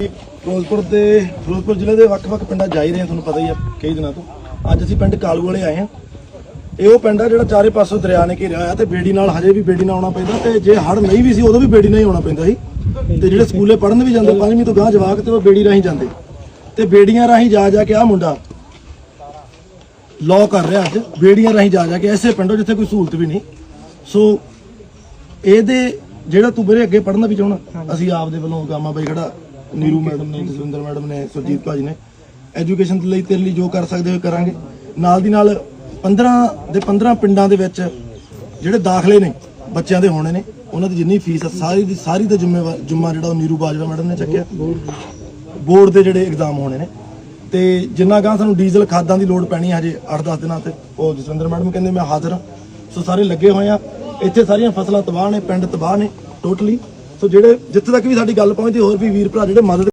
ਫਿਰੋਜ਼ਪੁਰ ਦੇ, ਫਿਰੋਜ਼ਪੁਰ ਜ਼ਿਲ੍ਹੇ ਦੇ ਵੱਖ-ਵੱਖ ਪਿੰਡਾਂ ਜਾ ਹੀ ਰਹੇ ਤੁਹਾਨੂੰ ਪਤਾ ਹੀ ਆ, ਕਈ ਦਿਨਾਂ ਤੋਂ। ਅੱਜ ਅਸੀਂ ਪਿੰਡ ਕਾਲੂ ਵਾਲੇ ਆਏ ਹਾਂ ਇਹ ਉਹ ਪਿੰਡ ਆ ਜਿਹੜਾ ਚਾਰੇ ਪਾਸੋਂ ਦਰਿਆ ਨੇ ਘੇਰਿਆ ਹੋਇਆ ਤੇ ਬੇੜੀ ਨਾਲ ਹਜੇ ਵੀ ਬੇੜੀ ਨਾਲ ਆਉਣਾ ਪੈਂਦਾ ਤੇ ਜੇ ਹੜ ਨਹੀਂ ਵੀ ਸੀ, ਉਦੋਂ ਵੀ ਬੇੜੀ ਨਾਲ ਹੀ ਆਉਣਾ ਪੈਂਦਾ ਸੀ। ਤੇ ਜਿਹੜੇ ਸਕੂਲੇ ਪੜ੍ਹਨ ਵੀ ਜਾਂਦੇ, ਪੰਜਵੀਂ ਤੋਂ ਗਾਂ ਜਵਾਕ ਤੇ ਉਹ ਬੇੜੀ ਰਾਹੀਂ ਜਾਂਦੇ। ਤੇ ਬੇੜੀਆਂ ਰਾਹੀਂ ਜਾ ਜਾ ਕੇ ਆ ਮੁੰਡਾ ਲੋ ਕਰ ਰਿਹਾ ਅੱਜ, ਬੇੜੀਆਂ ਰਾਹੀਂ ਜਾ ਜਾ ਕੇ ਐਸੇ ਪਿੰਡੋਂ ਜਿੱਥੇ ਕੋਈ ਸਹੂਲਤ ਵੀ ਨਹੀਂ। ਸੋ ਇਹਦੇ ਜਿਹੜਾ ਤੂੰ ਮੇਰੇ ਅੱਗੇ ਪੜ੍ਹਨਾ ਵੀ ਚਾਹਣਾ ਅਸੀਂ ਆਪ ਦੇ ਵੱਲੋਂ ਗਾਮਾ ਬਾਈ ਖੜਾ ਨੀਰੂ ਮੈਡਮ ਨੇ, ਜਸਵਿੰਦਰ ਮੈਡਮ ਨੇ, ਸੁਰਜੀਤ ਭਾਜੀ ਨੇ। ਐਜੂਕੇਸ਼ਨ ਦੇ ਲਈ ਤੇਰੇ ਲਈ ਜੋ ਕਰ ਸਕਦੇ ਹੋ ਕਰਾਂਗੇ। ਨਾਲ ਦੀ ਨਾਲ 15 ਦੇ 15 ਪਿੰਡਾਂ ਦੇ ਵਿੱਚ ਜਿਹੜੇ ਦਾਖਲੇ ਨੇ, ਬੱਚਿਆਂ ਦੇ ਹੋਣੇ ਨੇ, ਉਹਨਾਂ ਦੀ ਜਿੰਨੀ ਫੀਸ ਆ, ਸਾਰੀ ਦੀ ਸਾਰੀ ਦਾ ਜ਼ਿੰਮੇਵਾਰ ਜ਼ਿੰਮਾ ਜਿਹੜਾ ਉਹ ਨੀਰੂ ਬਾਜਵਾ ਮੈਡਮ ਨੇ ਚੱਕਿਆ। ਬੋਰਡ ਦੇ ਜਿਹੜੇ ਐਗਜ਼ਾਮ ਹੋਣੇ ਨੇ। ਤੇ ਜਿੰਨਾ ਗਾਂ ਸਾਨੂੰ ਡੀਜ਼ਲ ਖਾਦਾਂ ਦੀ ਲੋੜ ਪੈਣੀ ਹੈ ਹਜੇ 8-10 ਦਿਨਾਂ ਤੇ, ਉਹ ਜਸਵਿੰਦਰ ਮੈਡਮ ਕਹਿੰਦੇ ਮੈਂ ਹਾਜ਼ਰ ਹਾਂ। ਸੋ ਸਾਰੇ ਲੱਗੇ ਹੋਏ ਆ। ਇੱਥੇ ਸਾਰੀਆਂ ਫਸਲਾਂ ਤਬਾਹ ਨੇ, ਪਿੰਡ ਤਬਾਹ ਨੇ ਟੋਟਲੀ ਸੋ ਜਿਹੜੇ ਜਿੱਥੇ ਤੱਕ ਵੀ ਸਾਡੀ ਗੱਲ ਪਹੁੰਚਦੀ ਹੋਰ ਵੀ ਵੀਰ ਭਰਾ ਜਿਹੜੇ ਮਦਦ